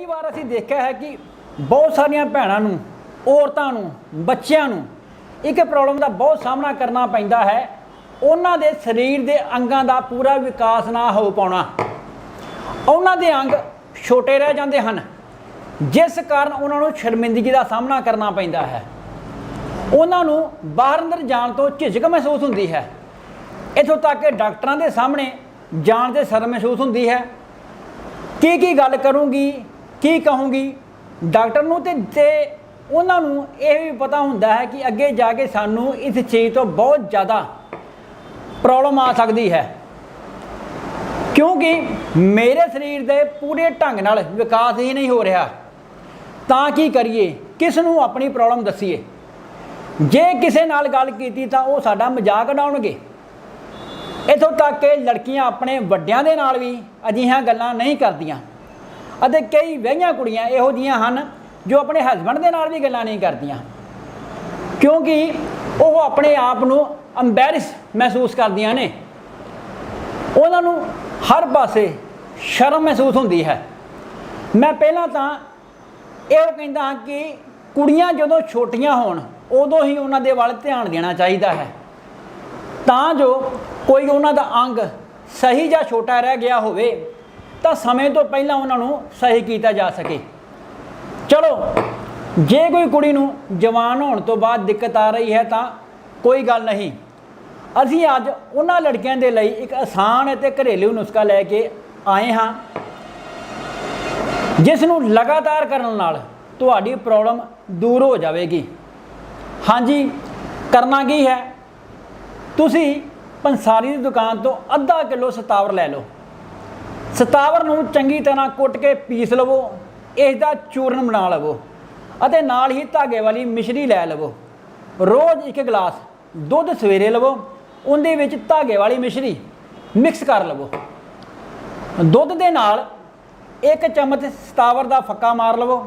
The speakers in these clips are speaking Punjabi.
ਕਈ ਵਾਰ ਅਸੀਂ ਦੇਖਿਆ ਹੈ ਕਿ ਬਹੁਤ ਸਾਰੀਆਂ ਭੈਣਾਂ ਨੂੰ, ਔਰਤਾਂ ਨੂੰ, ਬੱਚਿਆਂ ਨੂੰ ਇੱਕ ਪ੍ਰੋਬਲਮ ਦਾ ਬਹੁਤ ਸਾਹਮਣਾ ਕਰਨਾ ਪੈਂਦਾ ਹੈ। ਉਹਨਾਂ ਦੇ ਸਰੀਰ ਦੇ ਅੰਗਾਂ ਦਾ ਪੂਰਾ ਵਿਕਾਸ ਨਾ ਹੋ ਪਾਉਣਾ। ਉਹਨਾਂ ਦੇ ਅੰਗ ਛੋਟੇ ਰਹਿ ਜਾਂਦੇ ਹਨ, ਜਿਸ ਕਾਰਨ ਉਹਨਾਂ ਨੂੰ ਸ਼ਰਮਿੰਦਗੀ ਦਾ ਸਾਹਮਣਾ ਕਰਨਾ ਪੈਂਦਾ ਹੈ। ਉਹਨਾਂ ਨੂੰ ਬਾਹਰ ਅੰਦਰ ਜਾਣ ਤੋਂ ਝਿਜਕ ਮਹਿਸੂਸ ਹੁੰਦੀ ਹੈ। ਇੱਥੋਂ ਤੱਕ ਕਿ ਡਾਕਟਰਾਂ ਦੇ ਸਾਹਮਣੇ ਜਾਣ ਤੇ ਸ਼ਰਮ ਮਹਿਸੂਸ ਹੁੰਦੀ ਹੈ। ਕੀ ਕੀ ਗੱਲ ਕਰੂੰਗੀ? ਕੀ ਕਹੂੰਗੀ? ਡਾਕਟਰ ਨੂੰ ਤੇ ਤੇ ਉਹਨਾਂ ਨੂੰ ਇਹ ਵੀ ਪਤਾ ਹੁੰਦਾ ਹੈ ਕਿ ਅੱਗੇ ਜਾ ਕੇ ਸਾਨੂੰ ਇਸ ਚੀਜ਼ ਤੋਂ ਬਹੁਤ ਜ਼ਿਆਦਾ ਪ੍ਰੋਬਲਮ ਆ ਸਕਦੀ ਹੈ। ਕਿਉਂਕਿ ਮੇਰੇ ਸਰੀਰ ਦੇ ਪੂਰੇ ਢੰਗ ਨਾਲ ਵਿਕਾਸ ਹੀ ਨਹੀਂ ਹੋ ਰਿਹਾ। ਤਾਂ ਕੀ ਕਰੀਏ? ਕਿਸ ਨੂੰ ਆਪਣੀ ਪ੍ਰੋਬਲਮ ਦੱਸੀਏ? ਜੇ ਕਿਸੇ ਨਾਲ ਗੱਲ ਕੀਤੀ ਤਾਂ ਉਹ ਸਾਡਾ ਮਜ਼ਾਕ ਉਡਾਉਣਗੇ। ਇਥੋਂ ਤੱਕ ਕਿ ਲੜਕੀਆਂ ਆਪਣੇ ਵੱਡਿਆਂ ਦੇ ਨਾਲ ਵੀ ਅਜਿਹੀਆਂ ਗੱਲਾਂ ਨਹੀਂ ਕਰਦੀਆਂ। ਅਤੇ ਕਈ ਵਿਆਹੀਆਂ ਕੁੜੀਆਂ ਇਹੋ ਜੀਆਂ ਹਨ ਜੋ ਆਪਣੇ ਹਸਬੰਡ ਦੇ ਨਾਲ ਵੀ ਗੱਲਾਂ ਨਹੀਂ ਕਰਦੀਆਂ। ਕਿਉਂਕਿ ਉਹ ਆਪਣੇ ਆਪ ਨੂੰ ਅੰਬੈਰਿਸ ਮਹਿਸੂਸ ਕਰਦੀਆਂ ਨੇ। ਉਹਨਾਂ ਨੂੰ ਹਰ ਪਾਸੇ ਸ਼ਰਮ ਮਹਿਸੂਸ ਹੁੰਦੀ ਹੈ। ਮੈਂ ਪਹਿਲਾਂ ਤਾਂ ਇਹੋ ਕਹਿੰਦਾ ਹਾਂ ਕਿ ਕੁੜੀਆਂ ਜਦੋਂ ਛੋਟੀਆਂ ਹੋਣ, ਉਦੋਂ ਹੀ ਉਹਨਾਂ ਦੇ ਵੱਲ ਧਿਆਨ ਦੇਣਾ ਚਾਹੀਦਾ ਹੈ। ਤਾਂ ਜੋ ਕੋਈ ਉਹਨਾਂ ਦਾ ਅੰਗ ਸਹੀ ਜਾਂ ਛੋਟਾ ਰਹਿ ਗਿਆ ਹੋਵੇ। ਤਾਂ ਸਮੇਂ ਤੋਂ ਪਹਿਲਾਂ ਉਹਨਾਂ ਨੂੰ ਸਹੀ ਕੀਤਾ ਜਾ ਸਕੇ। ਚਲੋ, ਜੇ ਕੋਈ ਕੁੜੀ ਨੂੰ ਜਵਾਨ ਹੋਣ ਤੋਂ ਬਾਅਦ ਦਿੱਕਤ ਆ ਰਹੀ ਹੈ ਤਾਂ ਕੋਈ ਗੱਲ ਨਹੀਂ। ਅਸੀਂ ਅੱਜ ਉਹਨਾਂ ਲੜਕੀਆਂ ਦੇ ਲਈ ਇੱਕ ਆਸਾਨ ਅਤੇ ਘਰੇਲੂ ਨੁਸਖਾ ਲੈ ਕੇ ਆਏ ਹਾਂ, ਜਿਸ ਨੂੰ ਲਗਾਤਾਰ ਕਰਨ ਨਾਲ ਤੁਹਾਡੀ ਪ੍ਰੋਬਲਮ ਦੂਰ ਹੋ ਜਾਵੇਗੀ। ਹਾਂਜੀ, ਕਰਨਾ ਕੀ ਹੈ? ਤੁਸੀਂ ਪੰਸਾਰੀ ਦੀ ਦੁਕਾਨ ਤੋਂ ਅੱਧਾ ਕਿਲੋ ਸਤਾਵਰ ਲੈ ਲਓ। ਸਤਾਵਰ ਨੂੰ ਚੰਗੀ ਤਰ੍ਹਾਂ ਕੁੱਟ ਕੇ ਪੀਸ ਲਵੋ ਇਸ ਦਾ ਚੂਰਨ ਬਣਾ ਲਵੋ ਅਤੇ ਨਾਲ ਹੀ ਧਾਗੇ ਵਾਲੀ ਮਿਸ਼ਰੀ ਲੈ ਲਵੋ। ਰੋਜ਼ ਇੱਕ ਗਲਾਸ ਦੁੱਧ ਸਵੇਰੇ ਲਵੋ, ਉਹਦੇ ਵਿੱਚ ਧਾਗੇ ਵਾਲੀ ਮਿਸ਼ਰੀ ਮਿਕਸ ਕਰ ਲਵੋ। ਦੁੱਧ ਦੇ ਨਾਲ ਇੱਕ ਚਮਚ ਸਤਾਵਰ ਦਾ ਫੱਕਾ ਮਾਰ ਲਵੋ।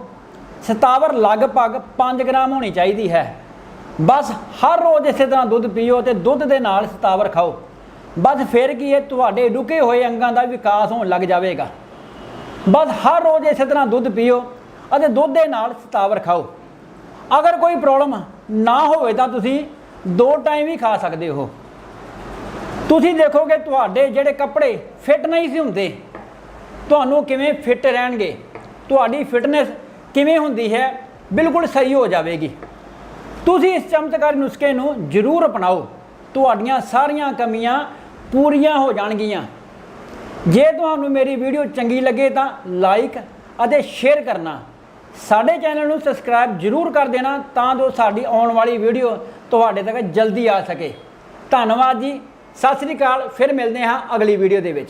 ਸਤਾਵਰ ਲਗਭਗ 5 ਗ੍ਰਾਮ ਹੋਣੀ ਚਾਹੀਦੀ ਹੈ। ਬਸ ਹਰ ਰੋਜ਼ ਇਸੇ ਤਰ੍ਹਾਂ ਦੁੱਧ ਪੀਓ ਤੇ ਦੁੱਧ ਦੇ ਨਾਲ ਸਤਾਵਰ ਖਾਓ। ਬਸ ਫਿਰ ਕੀ ਹੈ ਤੁਹਾਡੇ ਰੁਕੇ ਹੋਏ ਅੰਗਾਂ ਦਾ ਵਿਕਾਸ ਹੋਣ ਲੱਗ ਜਾਵੇਗਾ। ਬਸ ਹਰ ਰੋਜ਼ ਇਸੇ ਤਰ੍ਹਾਂ ਦੁੱਧ ਪੀਓ ਅਤੇ ਦੁੱਧ ਦੇ ਨਾਲ ਸਤਾਵਰ ਖਾਓ। ਅਗਰ ਕੋਈ ਪ੍ਰੋਬਲਮ ਨਾ ਹੋਵੇ ਤਾਂ ਤੁਸੀਂ ਦੋ ਟਾਈਮ ਹੀ ਖਾ ਸਕਦੇ ਹੋ। ਤੁਸੀਂ ਦੇਖੋਗੇ ਤੁਹਾਡੇ ਜਿਹੜੇ ਕੱਪੜੇ ਫਿੱਟ ਨਹੀਂ ਸੀ ਹੁੰਦੇ, ਤੁਹਾਨੂੰ ਕਿਵੇਂ ਫਿੱਟ ਰਹਿਣਗੇ? ਤੁਹਾਡੀ ਫਿਟਨੈਸ ਕਿਵੇਂ ਹੁੰਦੀ ਹੈ, ਬਿਲਕੁਲ ਸਹੀ ਹੋ ਜਾਵੇਗੀ। ਤੁਸੀਂ ਇਸ ਚਮਤਕਾਰੀ ਨੁਸਖੇ ਨੂੰ ਜ਼ਰੂਰ ਅਪਣਾਓ। ਤੁਹਾਡੀਆਂ ਸਾਰੀਆਂ ਕਮੀਆਂ ਪੂਰੀਆਂ ਹੋ ਜਾਣਗੀਆਂ। ਜੇ ਤੁਹਾਨੂੰ ਮੇਰੀ ਵੀਡੀਓ ਚੰਗੀ ਲੱਗੇ ਤਾਂ ਲਾਈਕ ਅਤੇ ਸ਼ੇਅਰ ਕਰਨਾ। ਸਾਡੇ ਚੈਨਲ ਨੂੰ ਸਬਸਕ੍ਰਾਈਬ ਜ਼ਰੂਰ ਕਰ ਦੇਣਾ ਤਾਂ ਜੋ ਸਾਡੀ ਆਉਣ ਵਾਲੀ ਵੀਡੀਓ ਤੁਹਾਡੇ ਤੱਕ ਜਲਦੀ ਆ ਸਕੇ। ਧੰਨਵਾਦ ਜੀ। ਸਤਿ ਸ੍ਰੀ ਅਕਾਲ। ਫਿਰ ਮਿਲਦੇ ਹਾਂ ਅਗਲੀ ਵੀਡੀਓ ਦੇ ਵਿੱਚ।